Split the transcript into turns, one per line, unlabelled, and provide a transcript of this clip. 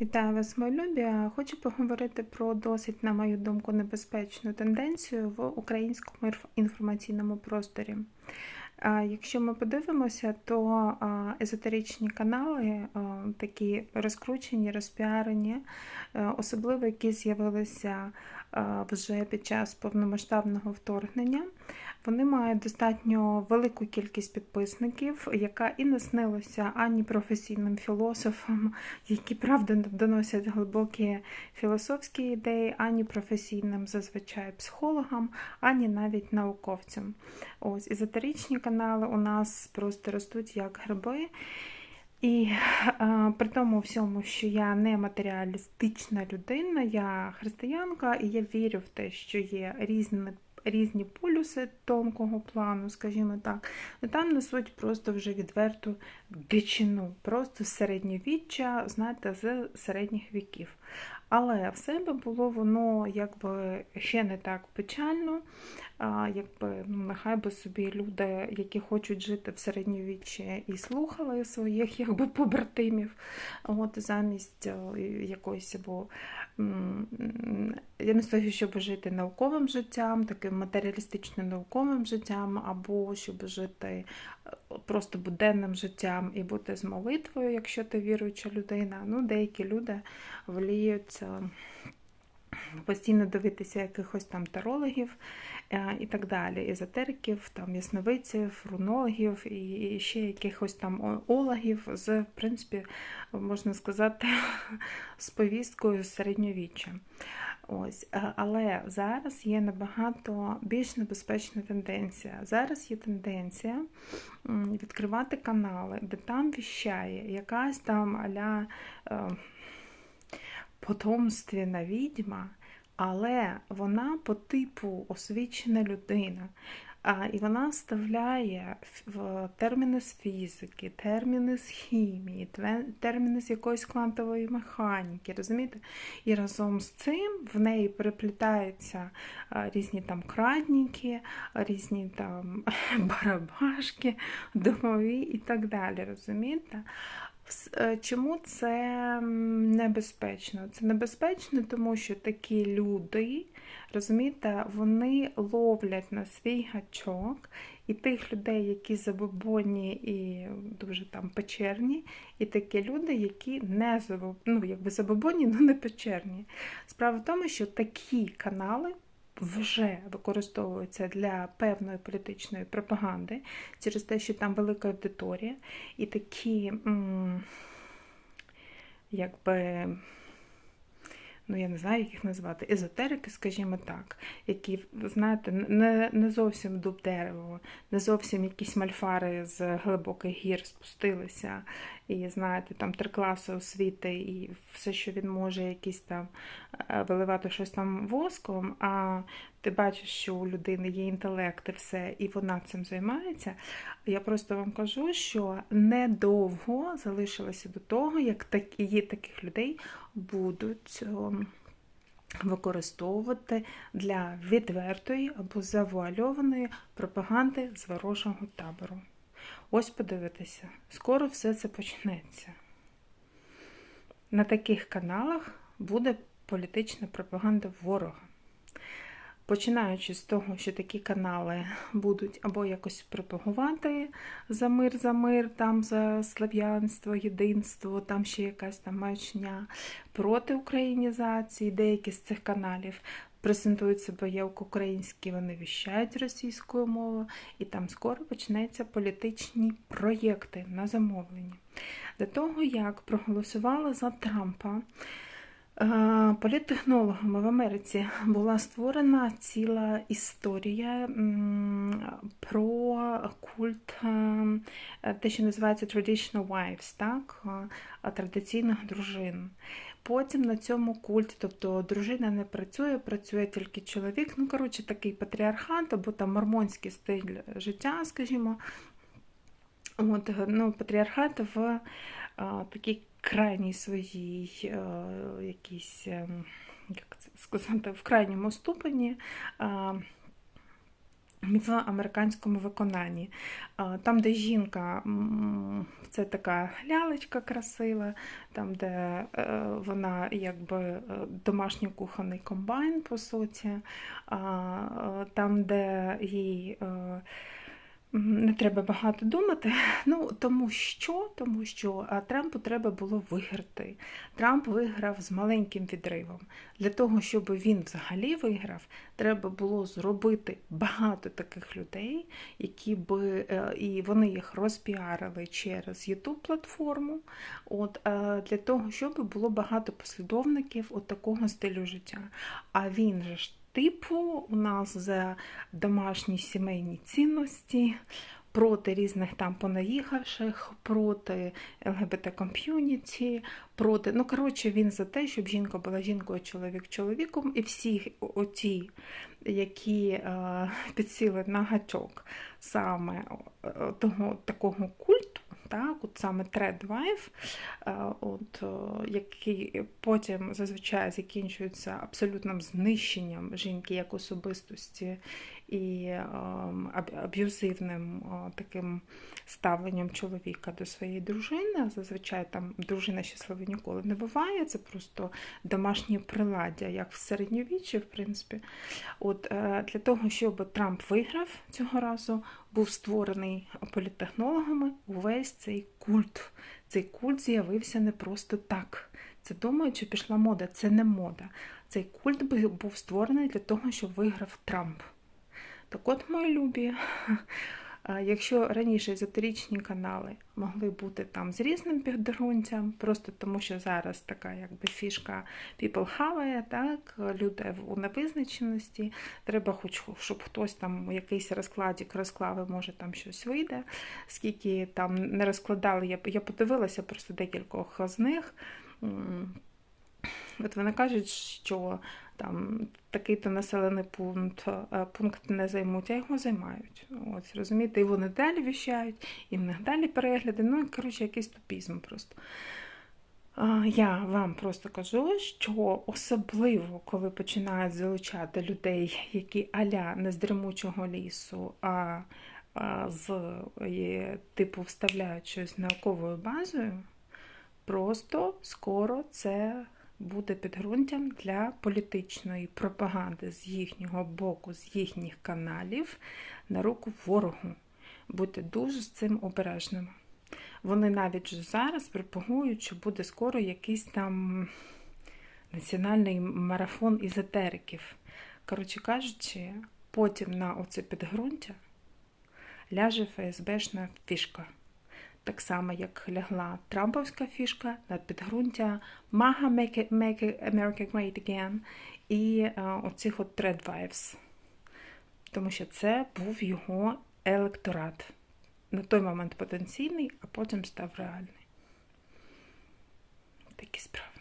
Вітаю вас, мої любі. Хочу поговорити про досить, на мою думку, небезпечну тенденцію в українському інформаційному просторі. Якщо ми подивимося, то езотеричні канали такі розкручені, розпіарені, особливо які з'явилися вже під час повномасштабного вторгнення. Вони мають достатньо велику кількість підписників, яка і не снилася ані професійним філософам, які правда доносять глибокі філософські ідеї, ані професійним зазвичай психологам, ані навіть науковцям. Ось езотеричні канали у нас просто ростуть як гриби. І а, при тому всьому, що я не матеріалістична людина, я християнка, і я вірю в те, що є різні різні полюси тонкого плану, скажімо так, там несуть просто вже відверту дичину, просто середньовіччя, знаєте, з середніх віків. Але в себе було воно якби ще не так печально, а, якби ну, нехай би собі люди, які хочуть жити в середньовіччі, і слухали своїх якби побратимів, от замість якоїсь або замість того, щоб жити науковим життям, таким матеріалістичним науковим життям, або щоб жити е, просто буденним життям і бути з молитвою, якщо ти віруюча людина. Ну, деякі люди воліють постійно дивитися якихось там тарологів е, і так далі, езотериків, там ясновидців, рунологів і ще якихось там ологів з, в принципі, можна сказати, з повісткою середньовіччя. Ось, е, Але зараз є набагато більш небезпечна тенденція. Зараз є тенденція відкривати канали, де там віщає якась там аля е, потомственна відьма, але вона по типу освічена людина. А, І вона вставляє в терміни з фізики, терміни з хімії, терміни з якоїсь квантової механіки, розумієте? І разом з цим в неї переплітаються різні там крадніки, різні там барабашки, домові і так далі. розумієте? Е, чому це небезпечно? Це небезпечно, тому що такі люди, розумієте, вони ловлять на свій гачок і тих людей, які забобонні і дуже там печерні, і такі люди, які не забоб... ну, якби забобонні, але не печерні. Справа в тому, що такі канали вже використовуються для певної політичної пропаганди через те, що там велика аудиторія, і такі, якби ну я не знаю, як їх назвати, езотерики, скажімо так, які, знаєте, не не зовсім дуб дерево, не зовсім якісь мальфари з глибоких гір спустилися, і знаєте, там три класи освіти, і все, що він може, якісь там е, виливати щось там воском. а ти бачиш, що у людини є інтелект і все, і вона цим займається. Я просто вам кажу, що недовго залишилося до того, як є таких людей будуть ем, використовувати для відвертої або завуальованої пропаганди з ворожого табору. Ось подивитися, скоро все це почнеться. На таких каналах буде політична пропаганда ворога. Починаючи з того, що такі канали будуть або якось пропагувати за мир, за мир, там за слав'янство, єдинство, там ще якась там маячня проти українізації, деякі з цих каналів презентують себе як українські, вони віщають російською мовою, і там скоро почнеться політичні проєкти на замовлення. До того, як проголосували за Трампа. Е, політтехнологами в Америці була створена ціла історія про культ, е, те, що називається traditional wives, так? Е, традиційних дружин. Потім на цьому культі, тобто дружина не працює, працює тільки чоловік. Ну, коротше, такий патріархат, або там мормонський стиль життя, скажімо. От, ну, Патріархат в такій крайній своїй е, якійсь, ем, як це сказати, в крайньому ступені в американському виконанні. Там, де жінка, це така лялечка красива, там, де е, вона якби е, домашній кухонний комбайн, по суті, е, там, де їй не треба багато думати. Ну тому що тому що Трампу треба було виграти. Трамп виграв з маленьким відривом. Для того, щоб він взагалі виграв, треба було зробити багато таких людей, які би е, і вони їх розпіарили через youtube платформу. От для того, щоб було багато послідовників от такого стилю життя. А він же ж типу, у нас за домашні сімейні цінності, проти різних там понаїхавших, проти ЛГБТ-ком'юніті, проти. Ну, коротше, він за те, щоб жінка була жінкою, чоловік чоловіком, і всі оті, які е, підсіли на гачок саме е, того такого культу так, от саме Threadwife, е, е, який потім зазвичай закінчується абсолютним знищенням жінки як особистості і ем, аб'юзивним таким ставленням чоловіка до своєї дружини. Зазвичай там дружина щаслива ніколи не буває, це просто домашнє приладдя, як в середньовіччі, в принципі. От е, Для того, щоб Трамп виграв цього разу, був створений політтехнологами увесь цей культ. Цей культ з'явився не просто так. Це думаю, чи пішла мода. Це не мода. Цей культ був створений для того, щоб виграв Трамп. Так от, мої любі, якщо раніше езотеричні канали могли бути там з різним підґрунтям, просто тому що зараз така якби фішка people хаває, так, люди у невизначеності, треба хоч, щоб хтось там у якийсь розкладик розклав, може там щось вийде, скільки там не розкладали, я я подивилася просто декількох з них. От вони кажуть, що там такий-то населений пункт е, пункт не займуть, а його займають. Ось, розумієте, І вони далі віщають, і в них далі перегляди. Ну, коротше, якийсь тупізм просто. Я вам просто кажу, що особливо, коли починають залучати людей, які аля не з дремучого лісу, а з типу вставляють щось науковою базою, просто скоро це буде підґрунтям для політичної пропаганди з їхнього боку, з їхніх каналів на руку ворогу. Будьте дуже з цим обережними. Вони навіть вже зараз пропагують, що буде скоро якийсь там національний марафон ізотериків. Коротше кажучи, потім на оце підґрунтя ляже ФСБшна фішка так само, як лягла Трамповська фішка на підґрунтя MAGA Make, Make America Great Again і а, оцих от Threadwives. Тому що це був його електорат. На той момент потенційний, а потім став реальний. Такі справи.